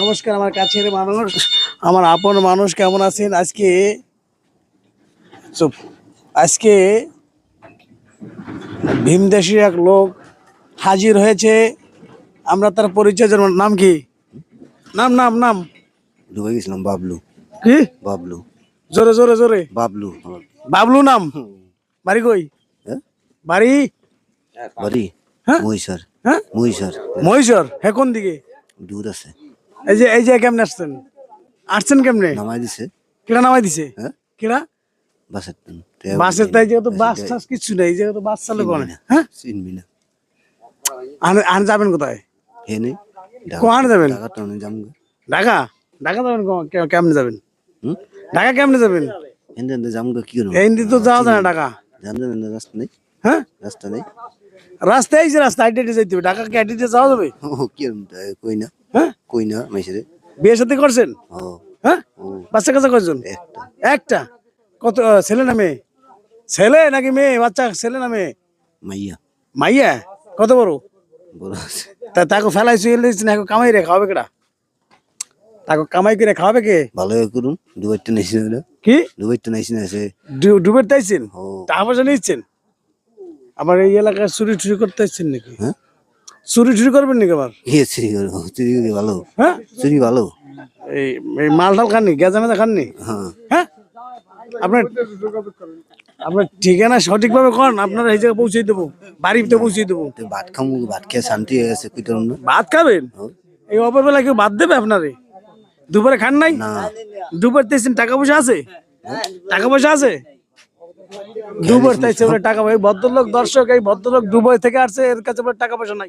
নমস্কার আমার কাছের মানুষ আমার আপন মানুষ কেমন আছেন? আজকে চুপ। আজকে ভীমদেশি এক লোক হাজির হয়েছে। আমরা তার পরিচয় জানব। নাম কি? নাম নাম নাম। ডুবে গেছিলাম বাবলু। কি? বাবলু। জোরে জোরে জোরে। বাবলু। বাবলু নাম? বাড়ি কই? হ্যাঁ? বাড়ি? বাড়ি। হ্যাঁ? মহিষার। হ্যাঁ? মহিষার। মহিষর? হে কোন দিকে? দূর আছে। এই যে এই যে কেমনে আসছেন? আসছেন কেমনে? নামাই দিছে। কিরা নামাই দিছে? হ্যাঁ? কিরা বাসের বাসের তাই যে তো বাস টাস কিছু নেই এই যে তো বাস চালে কোনে হ্যাঁ? চিনবি না। আন আন যাবেন কোথায়? হে নেই কোহানে যাবেন? ঢাকা ঢাকা? যাবেন কেমনে যাবেন? হুম? ঢাকা কেমনে যাবেন? হেন হেন যাম কি করব? এই তো যাওয়া যায় না ঢাকা। জান জান রাস্তা নেই। হ্যাঁ? রাস্তা নেই। রাস্তায় এই যে রাস্তা আইডি যাইতে হবে। ঢাকা কি আইডিতে যাওয়া যাবে? ও কি কই না? হ্যাঁ? কই না মেসে বিয়ে সাথে করছেন? ও। হ্যাঁ? বাচ্চা কয়জন? একটা। একটা? কত ছেলে না মেয়ে? ছেলে নাকি মেয়ে? বাচ্চা ছেলে না মেয়ে? মাইয়া। মাইয়া? কত বড়? বড় তা তাকে ফেলাই শুয়ে না এখন কামাই রে খাওয়াবে কেডা? তাকে কামাই করে খাওয়াবে কে? ভালো করুন কি? দুবাইটা নাইছি না তাইছেন টাকা পয়সা নিচ্ছেন? আবার এই এলাকায় চুরি টুরি করতে আসছেন নাকি? হ্যাঁ? চুরি টুরি করবেন নাকি আবার? চুরি করব চুরি করি ভালো। হ্যাঁ? চুরি ভালো। এই এই মাল টাল খাননি গেজা মেজা খাননি? হ্যাঁ। হ্যাঁ? আপনার আপনার ঠিকানা সঠিকভাবে কন? আপনারা এই জায়গায় পৌঁছে দেবো বাড়িতে পৌঁছে দেবো। তো ভাত খামু ভাত খেয়ে শান্তি হয়ে গেছে কই তোর না ভাত খাবেন? এই অপরবেলা কেউ ভাত দেবে আপনারে? দুপুরে খান নাই? না। দুপুর টাকা পয়সা আছে? টাকা পয়সা আছে? দুবার তাইছে বলে টাকা পয়সা। ভদ্রলোক দর্শক, এই ভদ্রলোক ডুবাই থেকে আসছে, এর কাছে টাকা পয়সা নাই।